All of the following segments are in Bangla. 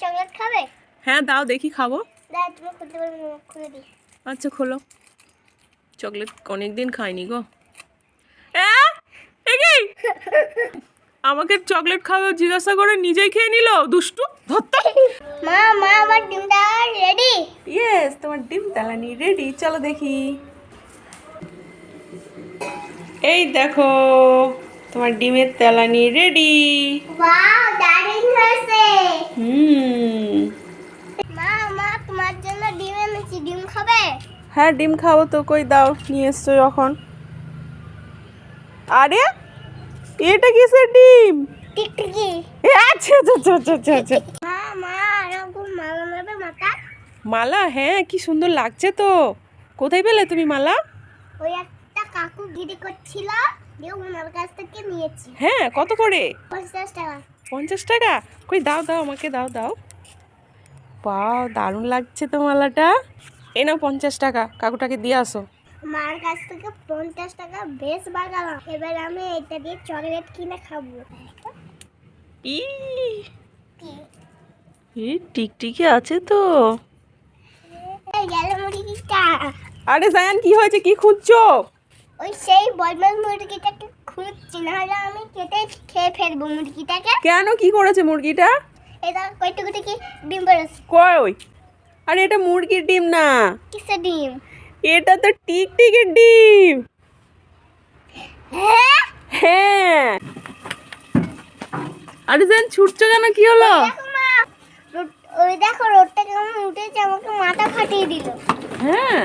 চকলেট খাবে? হ্যাঁ দাও দেখি খাব। দাও তুমি খুলতে পারবে খুলে দিই। আচ্ছা খোলো। চকলেট অনেক দিন খাইনি গো? আমাকে চকলেট খাবে জিজ্ঞাসা করে নিজেই খেয়ে নিল দুষ্টু? ধরতো মা মা আমার ডিমটা রেডি ইয়েস তোমার ডিম তালানি রেডি চলো দেখি। এই দেখো তোমার ডিমের তেলানি রেডি ওয়াও দারুণ হয়েছে। হুম। মা মা তোমার জন্য ডিম এনেছি। ডিম খাবে? হ্যাঁ ডিম খাব তো কই দাও নিয়ে এসছো যখন। আরে এটা কিসের ডিম? টিকটিকি। এ, আচ্ছা আচ্ছা আচ্ছা আচ্ছা আচ্ছা মা মা এরকম মালা মারবে মাথা মালা হ্যাঁ কি সুন্দর লাগছে তো। কোথায় পেলে তুমি মালা? ওই কাকু গিরি করছিল দিয়ে ওনার কাছ থেকে নিয়েছি। হ্যাঁ কত করে? পঞ্চাশ টাকা। পঞ্চাশ টাকা? কই দাও দাও আমাকে দাও দাও। বাও দারুণ লাগছে তো মালাটা। এ নাও পঞ্চাশ টাকা কাকুটাকে দিয়ে আসো। মার কাছ থেকে পঞ্চাশ টাকা বেশ বাগালাম। এবার আমি এটা দিয়ে চকলেট কিনে খাব। ই টিকটিকি আছে তো। আরে জায়ান কি হয়েছে? কি খুঁজছো? ওই সেই বদমাস মুরগিটাকে খুঁজছি নাহলে আমি কেটে খেয়ে ফেলব মুরগিটাকে। কেন? কি করেছে মুরগিটা? এটা কয়টুকুটি কি ডিম বেরোচ্ছে। কই ওই? আরে এটা মুরগির ডিম না। কিসের ডিম? এটা তো টিকটিকির ডিম। হ্যাঁ? হ্যাঁ। আরে জান ছুটছো কেন? কি হলো? ওই দেখো রোদটা কেমন উঠেছে আমাকে মাথা ফাটিয়ে দিল। হ্যাঁ।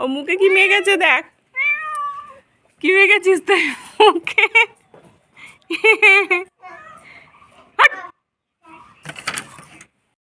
ও মুখে কি মেগেছে দেখ। কি মেগেছিস তাই? মুখে?